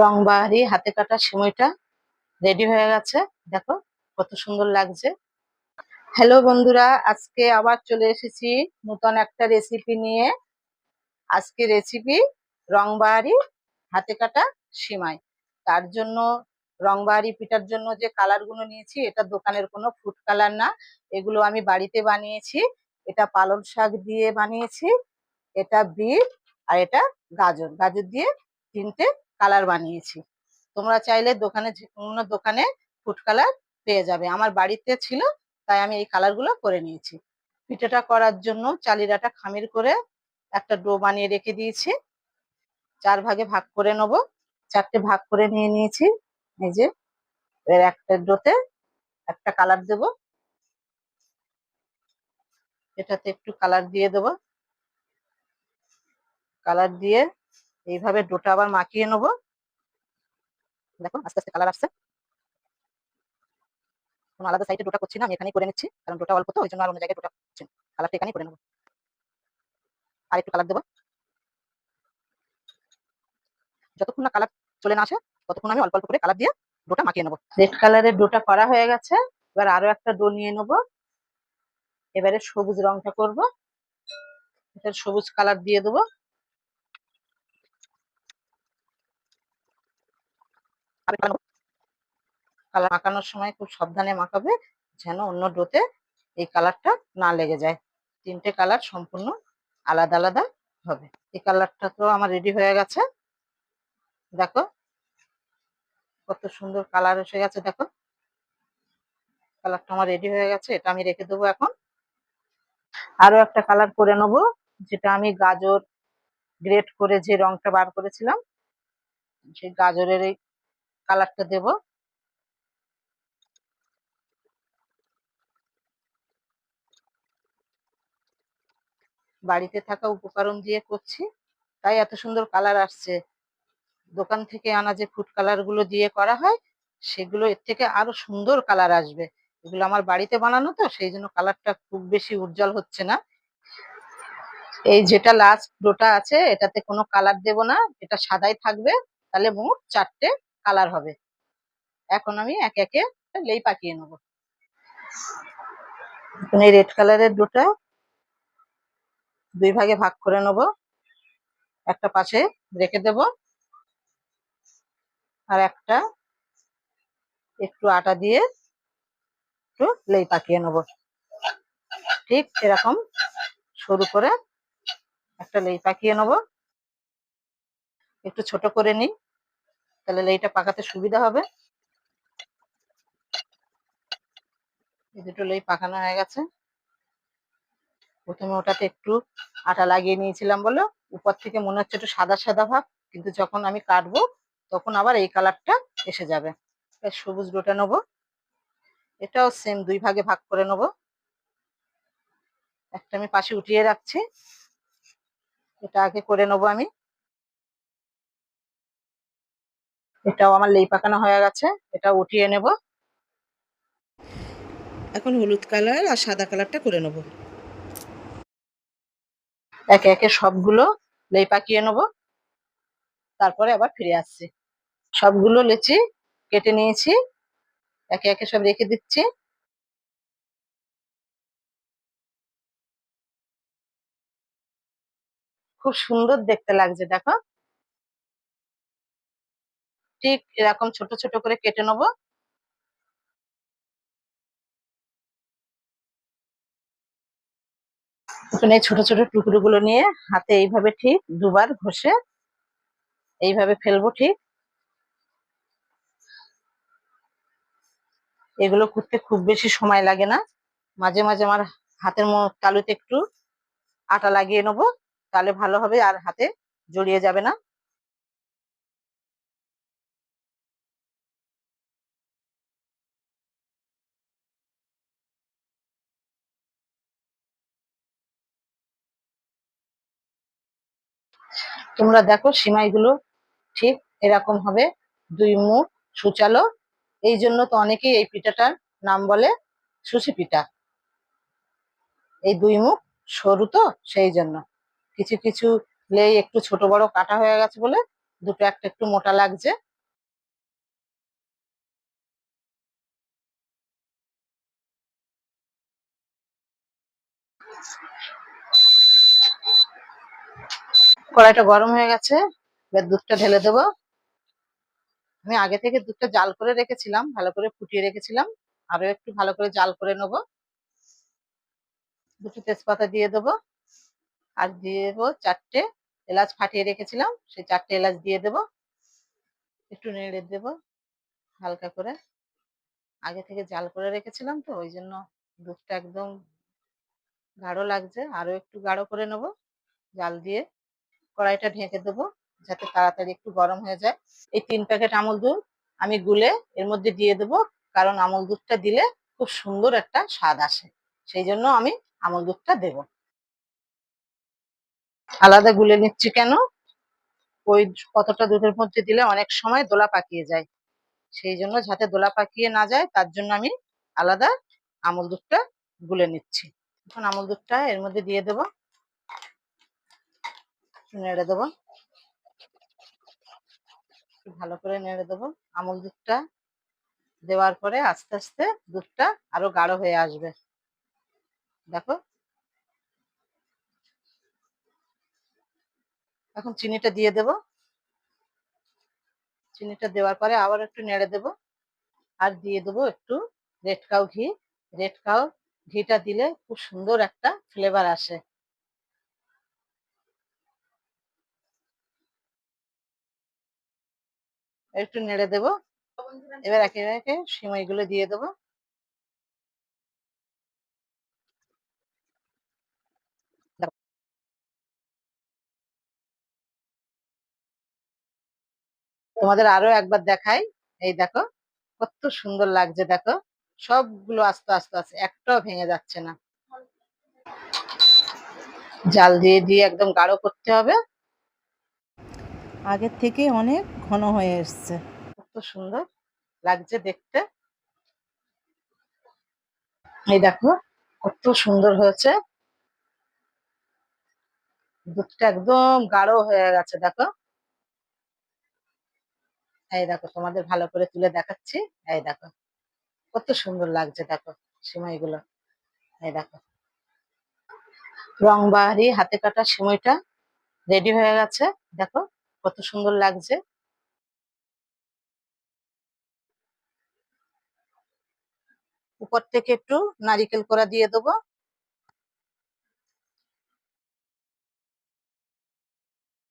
রংবাহারি হাতে কাটা সময়টা রেডি হয়ে গেছে। দেখো কত সুন্দর লাগছে। হ্যালো বন্ধুরা, আজকে আবার চলে এসেছি নতুন একটা রেসিপি নিয়ে। আজকে রেসিপি রংবাহারি হাতে কাটা সিমাই। তার জন্য রংবাহারি পিঠার জন্য যে কালারগুলো নিয়েছি, এটা দোকানের কোনো ফুড কালার না। এগুলো আমি বাড়িতে বানিয়েছি। এটা পালং শাক দিয়ে বানিয়েছি, এটা বিট আর এটা গাজর। গাজর দিয়ে তিনটে কালার বানিয়েছি। তোমরা চাইলে দোকানে যে কোনো দোকানে ফুড কালার পেয়ে যাবে। আমার বাড়িতে ছিল, তাই আমি এই কালারগুলো করে নিয়েছি। পিঠাটা করার জন্য চালিরাটা খামির করে একটা ডো বানিয়ে রেখে দিয়েছি। চার ভাগে ভাগ করে নেব। চারটে ভাগ করে নিয়ে নিয়েছি। এই যে, এর একটা ডোতে একটা কালার দেব। এটাতে একটু কালার দিয়ে দেব। কালার দিয়ে এইভাবে ডোটা আবার মাখিয়ে নেব। দেখো আস্তে আস্তে কালার আসছে। কোনো আলাদা সাইডে ডোটা করছি না, আমি এখানেই করে নিচ্ছি, কারণ ডোটা অল্প তো, ওই জন্য আর অন্য জায়গায় ডোটা করছি কালারটা এখানেই করে নেব। আর একটু কালার দেবো। যতক্ষণ না কালার চলে না আসে, ততক্ষণ আমি অল্প অল্প করে কালার দিয়ে ডোটা মাখিয়ে নেব। রেড কালারের ডোটা করা হয়ে গেছে। এবার আরও একটা ডো নিয়ে নেব। এবারে সবুজ রংটা করব। এটা সবুজ কালার দিয়ে দেবো। কালার মাখানোর সময় খুব সাবধানে মাখাবে, যেন অন্য ডোতে এই কালারটা না লেগে যায়। তিনটে কালার সম্পূর্ণ আলাদা আলাদা হবে। এই কালারটা তো আমার রেডি হয়ে গেছে। দেখো, কত সুন্দর কালার এসে গেছে, দেখো। কালারটা আমার রেডি হয়ে গেছে, এটা আমি রেখে দেবো এখন। আরও একটা কালার করে নেব, যেটা আমি গাজর গ্রেট করে যে রংটা বার করেছিলাম, সেই গাজরের এই কালারটা দেব। বাড়িতে থাকা উপকরণ দিয়ে করছি। তাই এত সুন্দর কালার আসছে। দোকান থেকে আনা যে ফুড কালারগুলো দিয়ে করা হয়, সেগুলো এর থেকে আরও সুন্দর কালার আসবে। এগুলো আমার বাড়িতে বানানো তো, সেই জন্য কালারটা খুব বেশি উজ্জ্বল হচ্ছে না। এই যেটা লাস্ট ডোটা আছে, এটাতে কোনো কালার দেব না। এটা সাদাই থাকবে। তাহলে মোট চারটে কালার হবে। এখন আমি একে একে লেই পাকিয়ে নেব। এখন এই রেড কালারের ডোটা দুই ভাগে ভাগ করে নেব। একটা পাশে রেখে দেব আর একটা একটু আটা দিয়ে একটু লেই পাকিয়ে নেব। ঠিক এরকম সরু করে একটা লেই পাকিয়ে নেব। একটু ছোট করে নিই। তাহলে লেইটা পাকাতে সুবিধা হবে। এই দুটো লেই পাকানো হয়ে গেছে। প্রথমে ওটাতে একটু আটা লাগিয়ে নিয়েছিলাম বলে, উপর থেকে মনে হচ্ছে একটু সাদা সাদা ভাব, কিন্তু যখন আমি কাটবো তখন আবার এই কালারটা এসে যাবে। সবুজ ডোটা নেব। এটাও সেম দুই ভাগে ভাগ করে নেব। একটা আমি পাশে উঠিয়ে রাখছি। এটা আগে করে নেব আমি। এটাও আমার লেই পাকানো হয়ে গেছে এটা উঠিয়ে নেব। এখন হলুদ কালার আর সাদা কালারটা করে নেব। একে একে সবগুলো লেই পাকিয়ে নেব। তারপরে আবার ফিরে আসছি। সবগুলো লেচি কেটে নিয়েছি একে একে সব রেখে দিচ্ছি। খুব সুন্দর দেখতে লাগছে দেখো। ঠিক এরকম ছোট ছোট করে কেটে নেব। এখন এই ছোট ছোট টুকরো গুলো নিয়ে হাতে এইভাবে ঠিক দুবার ঘষে এইভাবে ফেলব ঠিক। এগুলো করতে খুব বেশি সময় লাগে না। মাঝে মাঝে আমার হাতের তালুতে একটু আটা লাগিয়ে নেব, তাহলে ভালো হবে আর হাতে জড়িয়ে যাবে না। তোমরা দেখো সিমাইগুলো ঠিক এরকম হবে। দুই মুখ সুচালো। এই জন্য তো অনেকেই এই পিঠাটার নাম বলে সুশি পিঠা। এই দুই মুখ সরু তো সেই জন্য। কিছু কিছু লেই একটু ছোট বড় কাটা হয়ে গেছে বলে দুটো একটা একটু মোটা লাগছে। কড়াইটা গরম হয়ে গেছে, এবার দুধটা ঢেলে দেবো। আমি আগে থেকে দুধটা জাল করে রেখেছিলাম, ভালো করে ফুটিয়ে রেখেছিলাম। আরও একটু ভালো করে জাল করে নেব। দুটো তেজপাতা দিয়ে দেবো। আর দিয়ে দেবো চারটে এলাচ ফাটিয়ে রেখেছিলাম, সেই চারটে এলাচ দিয়ে দেবো। একটু নেড়ে দেব হালকা করে। আগে থেকে জাল করে রেখেছিলাম তো, ওই জন্য দুধটা একদম গাঢ় লাগছে। আরও একটু গাঢ় করে নেব জাল দিয়ে। কড়াইটা ঢেকে দেবো যাতে তাড়াতাড়ি একটু গরম হয়ে যায়। এই তিন প্যাকেট আমল দুধ আমি গুলে এর মধ্যে দিয়ে দেবো, কারণ আমল দুধটা দিলে খুব সুন্দর একটা স্বাদ আসে। সেই জন্য আমি আমল দুধটা দেব। আলাদা গুলে নিচ্ছি কেন? ওই কতটা দুধের মধ্যে দিলে অনেক সময় দোলা পাকিয়ে যায়। সেই জন্য যাতে দোলা পাকিয়ে না যায়, তার জন্য আমি আলাদা আমল দুধটা গুলে নিচ্ছি। এখন আমল দুধটা এর মধ্যে দিয়ে দেবো। নেড়ে দেবো। ভালো করে নেড়ে দেবো। আমল দুধটা দেওয়ার পরে আস্তে আস্তে দুধটা আরও গাঢ় হয়ে আসবে। দেখো। এখন চিনিটা দিয়ে দেব। চিনিটা দেওয়ার পরে আবার একটু নেড়ে দেব। আর দিয়ে দেবো একটু রেড কাউ ঘি। রেড কাউ ঘিটা দিলে খুব সুন্দর একটা ফ্লেভার আসে। একটু নেড়ে দেব। এবার একে একে সিমাইগুলো দিয়ে দেবো। তোমাদের আরও একবার দেখাই। এই দেখো, কত সুন্দর লাগছে দেখো। সবগুলো আস্তে আস্তে আস্তে, একটাও ভেঙে যাচ্ছে না। জাল দিয়ে দিয়ে একদম গাঢ় করতে হবে। আগের থেকে অনেক ঘন হয়ে এসছে। কত সুন্দর লাগছে দেখতে। এই দেখো, কত সুন্দর হয়েছে। দুধটা একদম গাঢ় হয়ে গেছে, দেখো। এই দেখো, তোমাদের ভালো করে তুলে দেখাচ্ছি। এই দেখো, কত সুন্দর লাগছে, দেখো, সিমাইগুলো। এই দেখো রং বাহারি হাতে কাটা সিমাইটা রেডি হয়ে গেছে, দেখো। কত সুন্দর লাগছে। উপর থেকে একটু নারিকেল করা দিয়ে দেবো।